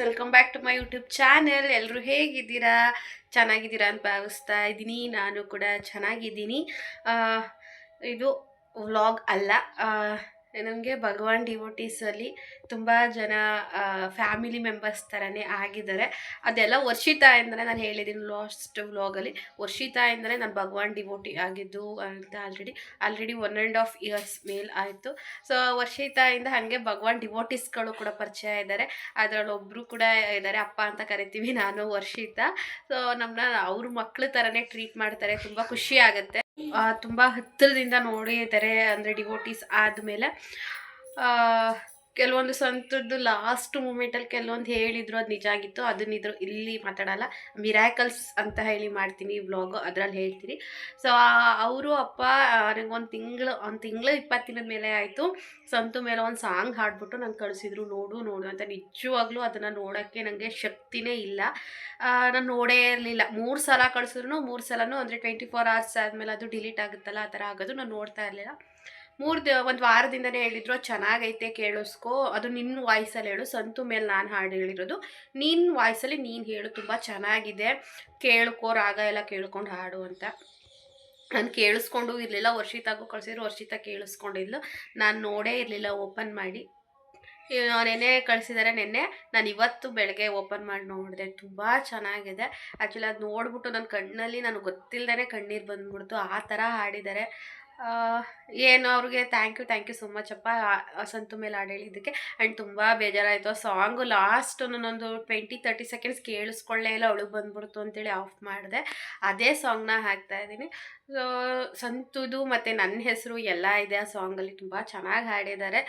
Welcome back to my YouTube channel ಎಲ್ಲರೂ ಹೇಗಿದ್ದೀರಾ? ಚೆನ್ನಾಗಿದ್ದೀರಾ ಅಂತ ಭಾವಿಸ್ತಾ ಇದ್ದೀನಿ. ನಾನು ಕೂಡ ಚೆನ್ನಾಗಿದ್ದೀನಿ. ಇದು ವ್ಲಾಗ್ ಅಲ್ಲ. ನನಗೆ ಭಗವಾನ್ ಡಿವೋಟೀಸಲ್ಲಿ ತುಂಬ ಜನ ಫ್ಯಾಮಿಲಿ ಮೆಂಬರ್ಸ್ ಥರನೇ ಆಗಿದ್ದಾರೆ. ಅದೆಲ್ಲ ವರ್ಷಿತಾ ಎಂದರೆ ನಾನು ಹೇಳಿದ್ದೀನಿ ಲಾಸ್ಟ್ ವ್ಲಾಗಲ್ಲಿ ವರ್ಷಿತಾ ಎಂದರೆ ನಾನು ಭಗವಾನ್ ಡಿವೋಟಿ ಆಗಿದ್ದು ಅಂತ already already one and half years ಮೇಲ್ ಆಯಿತು. ಸೊ ವರ್ಷಿತಾಯಿಂದ ಹಾಗೆ ಭಗವಾನ್ ಡಿವೋಟಿಸ್ಗಳು ಕೂಡ ಪರಿಚಯ ಇದ್ದಾರೆ. ಅದರಲ್ಲಿ ಒಬ್ಬರು ಕೂಡ ಇದ್ದಾರೆ, ಅಪ್ಪ ಅಂತ ಕರಿತೀವಿ ನಾನು, ವರ್ಷಿತಾ. ಸೊ ನಮ್ಮನ್ನ ಅವ್ರ ಮಕ್ಕಳು ಥರನೇ ಟ್ರೀಟ್ ಮಾಡ್ತಾರೆ, ತುಂಬ ಖುಷಿ ಆಗುತ್ತೆ. ತುಂಬ ಹತ್ತಿರದಿಂದ ನೋಡಿದ್ದಾರೆ ಅಂದರೆ ಡಿವೋಟೀಸ್ ಆದಮೇಲೆ. ಕೆಲವೊಂದು ಸ್ವಂತದ್ದು ಲಾಸ್ಟ್ ಮೂಮೆಂಟಲ್ಲಿ ಕೆಲವೊಂದು ಹೇಳಿದ್ರು ಅದು ನಿಜ ಆಗಿತ್ತು ಅದನ್ನಿದ್ರು ಇಲ್ಲಿ ಮಾತಾಡಲ್ಲ. ಮಿರಾಕಲ್ಸ್ ಅಂತ ಹೇಳಿ ಮಾಡ್ತೀನಿ ವ್ಲಾಗು ಅದರಲ್ಲಿ ಹೇಳ್ತೀನಿ. ಸೊ ಅವರು ಅಪ್ಪ ನನಗೊಂದು ತಿಂಗಳು, ಒಂದು ತಿಂಗಳು ಇಪ್ಪತ್ತು ದಿನದ ಮೇಲೆ ಆಯಿತು. ಸಂತು ಮೇಲೆ ಒಂದು ಸಾಂಗ್ ಹಾಡ್ಬಿಟ್ಟು ನಂಗೆ ಕಳಿಸಿದ್ರು, ನೋಡು ನೋಡು ಅಂತ. ನಿಜವಾಗ್ಲೂ ಅದನ್ನು ನೋಡೋಕ್ಕೆ ನನಗೆ ಶಕ್ತಿನೇ ಇಲ್ಲ. ನಾನು ನೋಡೇ ಇರಲಿಲ್ಲ. ಮೂರು ಸಲ ಕಳಿಸಿದ್ರು ಮೂರು ಸಲನೂ ಅಂದರೆ ಟ್ವೆಂಟಿ ಫೋರ್ ಅವರ್ಸ್ ಆದಮೇಲೆ ಅದು ಡಿಲೀಟ್ ಆಗುತ್ತಲ್ಲ, ಆ ಥರ ಆಗೋದು. ನಾನು ನೋಡ್ತಾ ಇರಲಿಲ್ಲ. ಮೂರು ದ, ಒಂದು ವಾರದಿಂದನೇ ಹೇಳಿದ್ರು ಚೆನ್ನಾಗೈತೆ ಕೇಳಿಸ್ಕೊ, ಅದು ನಿನ್ನ ವಾಯ್ಸಲ್ಲಿ ಹೇಳು, ಸಂತು ಮೇಲೆ ನಾನು ಹಾಡು ಹೇಳಿರೋದು. ನಿನ್ನ ವಾಯ್ಸಲ್ಲಿ ನೀನು ಹೇಳು, ತುಂಬ ಚೆನ್ನಾಗಿದೆ, ಕೇಳ್ಕೋ, ರಾಗ ಎಲ್ಲ ಕೇಳ್ಕೊಂಡು ಹಾಡು ಅಂತ. ನಾನು ಕೇಳಿಸ್ಕೊಂಡು ಇರಲಿಲ್ಲ, ವರ್ಷಿತಾಗೂ ಕಳಿಸಿದ್ರು, ವರ್ಷಿತ ಕೇಳಿಸ್ಕೊಂಡಿದ್ಲು. ನಾನು ನೋಡೇ ಇರಲಿಲ್ಲ, ಓಪನ್ ಮಾಡಿ. ನೆನ್ನೆ ಕಳಿಸಿದ್ದಾರೆ ನೆನ್ನೆ. ನಾನು ಇವತ್ತು ಬೆಳಗ್ಗೆ ಓಪನ್ ಮಾಡಿ ನೋಡಿದೆ, ತುಂಬ ಚೆನ್ನಾಗಿದೆ. ಆ್ಯಕ್ಚುಲಿ ಅದು ನೋಡ್ಬಿಟ್ಟು ನನ್ನ ಕಣ್ಣಲ್ಲಿ, ನನಗೆ ಗೊತ್ತಿಲ್ಲದೇ ಕಣ್ಣೀರು ಬಂದ್ಬಿಡ್ತು. ಆ ಥರ ಹಾಡಿದ್ದಾರೆ ಏನು ಅವ್ರಿಗೆ thank you thank you so much ಅಪ್ಪ ಸಂತು ಮೇಲೆ ಹಾಡು ಹೇಳಿದ್ದಕ್ಕೆ. ಆ್ಯಂಡ್ ತುಂಬ ಬೇಜಾರಾಯಿತು. ಆ ಸಾಂಗು ಲಾಸ್ಟ್ ನಾನೊಂದು ಟ್ವೆಂಟಿ ತರ್ಟಿ ಸೆಕೆಂಡ್ಸ್ ಕೇಳಿಸ್ಕೊಳ್ಳೇ ಇಲ್ಲ. ಅವಳು ಬಂದ್ಬಿಡ್ತು ಅಂತೇಳಿ ಆಫ್ ಮಾಡಿದೆ. ಅದೇ ಸಾಂಗ್ನ ಹಾಕ್ತಾ ಇದ್ದೀನಿ. ಸೊ ಸಂತುದು ಮತ್ತು ನನ್ನ ಹೆಸರು ಎಲ್ಲ ಇದೆ ಆ ಸಾಂಗಲ್ಲಿ ತುಂಬ ಚೆನ್ನಾಗಿ ಹಾಡಿದ್ದಾರೆ.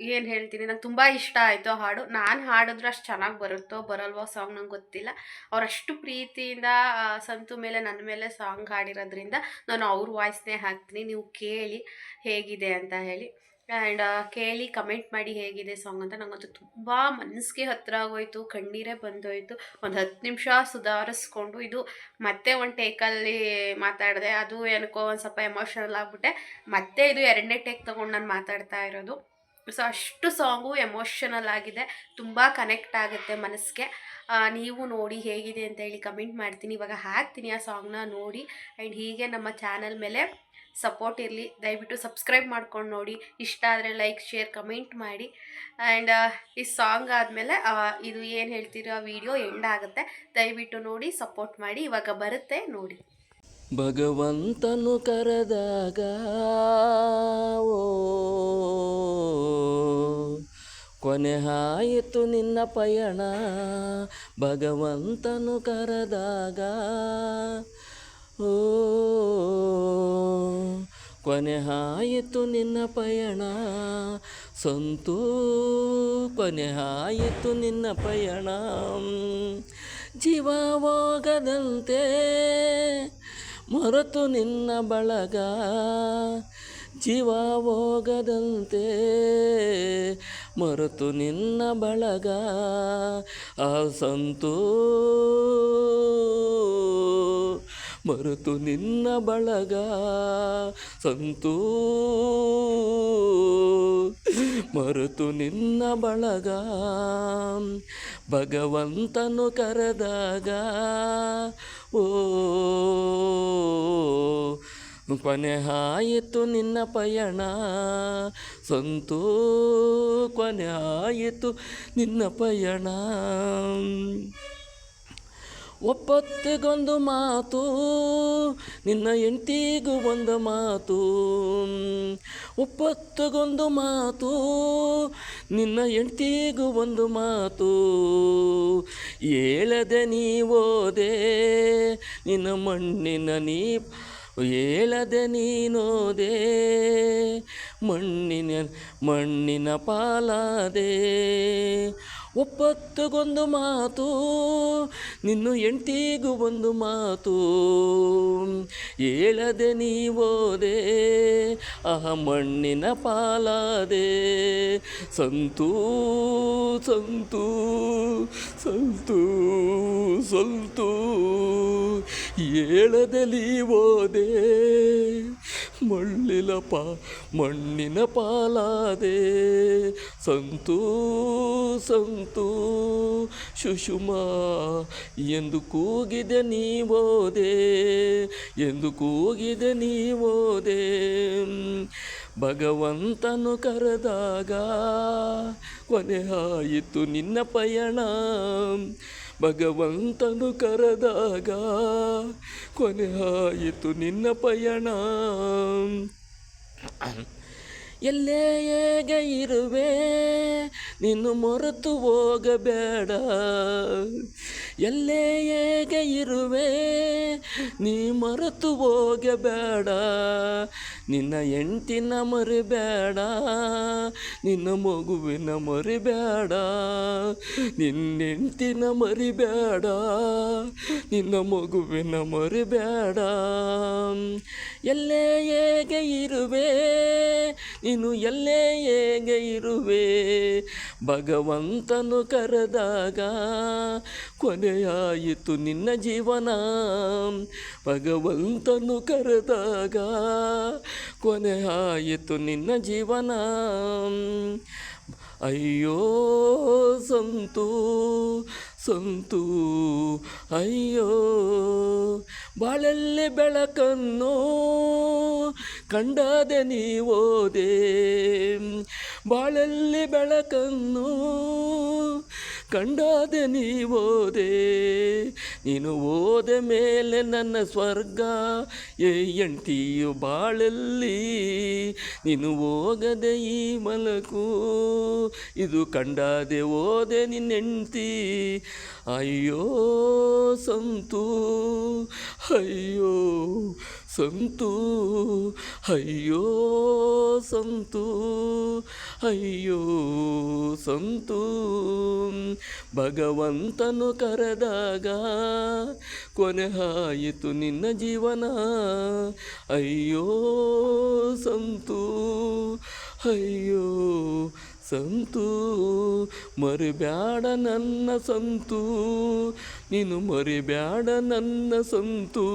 ಏನು ಹೇಳ್ತೀನಿ? ನಂಗೆ ತುಂಬ ಇಷ್ಟ ಆಯಿತು ಹಾಡು. ನಾನು ಹಾಡಿದ್ರೆ ಅಷ್ಟು ಚೆನ್ನಾಗಿ ಬರುತ್ತೋ ಬರಲ್ವೋ ಸಾಂಗ್ ನಂಗೆ ಗೊತ್ತಿಲ್ಲ. ಅವರಷ್ಟು ಪ್ರೀತಿಯಿಂದ ಸಂತು ಮೇಲೆ ನನ್ನ ಮೇಲೆ ಸಾಂಗ್ ಹಾಡಿರೋದ್ರಿಂದ ನಾನು ಅವ್ರ ವಾಯ್ಸ್ನೇ ಹಾಕ್ತೀನಿ. ನೀವು ಕೇಳಿ ಹೇಗಿದೆ ಅಂತ ಹೇಳಿ. ಆ್ಯಂಡ್ ಕೇಳಿ ಕಮೆಂಟ್ ಮಾಡಿ ಹೇಗಿದೆ ಸಾಂಗ್ ಅಂತ ನನಗಂತೂ ತುಂಬ ಮನಸ್ಸಿಗೆ ಹತ್ತಿರ ಆಗೋಯ್ತು, ಕಣ್ಣೀರೇ ಬಂದೋಯ್ತು. ಒಂದು ಹತ್ತು ನಿಮಿಷ ಸುಧಾರಿಸ್ಕೊಂಡು ಇದು ಮತ್ತೆ ಒಂದು ಟೇಕಲ್ಲಿ ಮಾತಾಡಿದೆ. ಅದು ಏನಕ್ಕೋ ಒಂದು ಸ್ವಲ್ಪ ಎಮೋಷನಲ್ ಆಗಿಬಿಟ್ಟೆ. ಮತ್ತೆ ಇದು ಎರಡನೇ ಟೇಕ್ ತೊಗೊಂಡು ನಾನು ಮಾತಾಡ್ತಾ ಇರೋದು. ಸೊ ಅಷ್ಟು ಸಾಂಗು ಎಮೋಷನಲ್ ಆಗಿದೆ. ತುಂಬ ಕನೆಕ್ಟ್ ಆಗುತ್ತೆ ಮನಸ್ಸಿಗೆ. ನೀವು ನೋಡಿ ಹೇಗಿದೆ ಅಂತ ಹೇಳಿ ಕಮೆಂಟ್ ಮಾಡ್ತೀನಿ. ಇವಾಗ ಹಾಕ್ತೀನಿ ಆ ಸಾಂಗ್ನ ನೋಡಿ. ಆ್ಯಂಡ್ ಹೀಗೆ ನಮ್ಮ ಚಾನಲ್ ಮೇಲೆ ಸಪೋರ್ಟ್ ಇರಲಿ. ದಯವಿಟ್ಟು ಸಬ್ಸ್ಕ್ರೈಬ್ ಮಾಡ್ಕೊಂಡು ನೋಡಿ. ಇಷ್ಟ ಆದರೆ ಲೈಕ್ ಶೇರ್ ಕಮೆಂಟ್ ಮಾಡಿ. ಆ್ಯಂಡ್ ಈ ಸಾಂಗ್ ಆದಮೇಲೆ ಇದು ಏನು ಹೇಳ್ತಿರೋ ವಿಡಿಯೋ ಎಂಡ್ ಆಗುತ್ತೆ. ದಯವಿಟ್ಟು ನೋಡಿ ಸಪೋರ್ಟ್ ಮಾಡಿ. ಇವಾಗ ಬರುತ್ತೆ ನೋಡಿ. ಭಗವಂತನು ಕರೆದಾಗ, ಓ, ಕೊನೆ ಆಯಿತು ನಿನ್ನ ಪಯಣ. ಭಗವಂತನು ಕರೆದಾಗ, ಓ, ಕೊನೆ ಆಯಿತು ನಿನ್ನ ಪಯಣ. ಸಂತೂ, ಕೊನೆ ಆಯಿತು ನಿನ್ನ ಪಯಣ. ಜೀವ ಹೋಗದಂತೆ ಮರೆತು ನಿನ್ನ ಬಳಗ ಜೀವ ಹೋಗದಂತೆ. ಮರೆತು ನಿನ್ನ ಬಳಗ ಆ ಸಂತೂ. ಮರೆತು ನಿನ್ನ ಬಳಗ ಸಂತೂ. ಮರೆತು ನಿನ್ನ ಬಳಗ ಭಗವಂತನು ಕರೆದಾಗ ಓ ಕೊನೆ ಆಯಿತು ನಿನ್ನ ಪಯಣ. ಸಂತೋ ಕೊನೆ ಆಯಿತು ನಿನ್ನ ಪಯಣ. ಒಪ್ಪತ್ತಿಗೊಂದು ಮಾತು, ನಿನ್ನ ಹೆಂಡತಿಗೂ ಒಂದು ಮಾತು. ಒಪ್ಪತ್ತಿಗೊಂದು ಮಾತು, ನಿನ್ನ ಹೆಂಡತಿಗೂ ಒಂದು ಮಾತು. ಹೇಳದೆ ನೀವೋದೆ ನಿನ್ನ ಮಣ್ಣಿನ ನೀ ಹೇಳದೆ ನೀನೋದೆ ಮಣ್ಣಿನ ಮಣ್ಣಿನ ಪಾಲಾದೆ ಒಪ್ಪತ್ತುಗೊಂದು ಮಾತು, ನಿನ್ನ ಎಂಟಿಗೂ ಒಂದು ಮಾತು. ಹೇಳದೆ ನೀವೋದೆ ಆ ಮಣ್ಣಿನ ಪಾಲಾದೆ. ಸಂತೂ ಸಂತೂ ಸಂತೂ ಸಂತೂ, ಹೇಳದೆ ನೀವೋದೆ ಮಣ್ಣಿನ ಪಾ, ಮಣ್ಣಿನ ಪಾಲಾದೆ. ಸಂತೂ ಸಂತೂ ಶುಶುಮಾ ಎಂದು ಕೂಗಿದೆ ನೀವೋದೆ, ಎಂದು ಕೂಗಿದೆ ನೀವೋದೆ. ಭಗವಂತನು ಕರೆದಾಗ, ಕೊನೆ ನಿನ್ನ ಪಯಣ. ಭಗವಂತನು ಕರೆದಾಗ, ಕೊನೆ ಆಯಿತು ನಿನ್ನ ಪಯಣ. ಎಲ್ಲೇ ಹೇಗೆ ಇರುವೆ ನಿನ್ನು ಮರೆತು ಹೋಗಬೇಡ. ಎಲ್ಲೇ ಹೇಗೆ ಇರುವೆ, ನೀ ಮರೆತು ಹೋಗಬೇಡ. ನಿನ್ನ ಹೆಂಡ್ತಿನ ಮರಿಬೇಡ, ನಿನ್ನ ಮಗುವಿನ ಮರಿಬೇಡ, ನಿನ್ನ ಮರಿ ಮರಿಬೇಡ, ನಿನ್ನ ಮಗುವಿನ ಮರಿಬೇಡ. ಎಲ್ಲೇ ಹೇಗೆ ಇರುವೆ, ನೀನು ಎಲ್ಲೇ ಹೇಗೆ ಇರುವೆ ಭಗವಂತನು ಕರೆದಾಗ, ಕೊನೆಯಾಯಿತು ನಿನ್ನ ಜೀವನ. ಭಗವಂತನು ಕರೆದಾಗ, ಕೊನೆಯಾಯಿತು ನಿನ್ನ ಜೀವನ. ಅಯ್ಯೋ ಸಂತು ಸಂತು, ಅಯ್ಯೋ, ಬಾಳಲ್ಲಿ ಬೆಳಕನ್ನು ಕಂಡದೆ ನೀವೋದೆ ಬಾಳಲ್ಲಿ ಬೆಳಕನ್ನು ಕಂಡಾದೆ ನೀ ಓದೆ ನೀನು ಓದ ಮೇಲೆ ನನ್ನ ಸ್ವರ್ಗ, ಏ ಎಂಟಿಯು ಬಾಳಲ್ಲಿ. ನೀನು ಹೋಗದೆ ಈ ಮಲಕು, ಇದು ಕಂಡಾದೆ ಓದೆ ನಿನ್ನೆಂಟಿ ಅಯ್ಯೋ ಸಂತು ಅಯ್ಯೋ ಸಂತು, ಅಯ್ಯೋ ಸಂತು. ಅಯ್ಯೋ, ಸಂತು. ಭಗವಂತನು ಕರೆದಾಗ ಕೊನೆ ಆಯಿತು ನಿನ್ನ ಜೀವನ. ಅಯ್ಯೋ, ಸಂತು. ಅಯ್ಯೋ, ಸಂತು. ಮರಿಬ್ಯಾಡ ನನ್ನ ಸಂತು. ನೀನು ಮರಿಬ್ಯಾಡ ನನ್ನ ಸಂತು.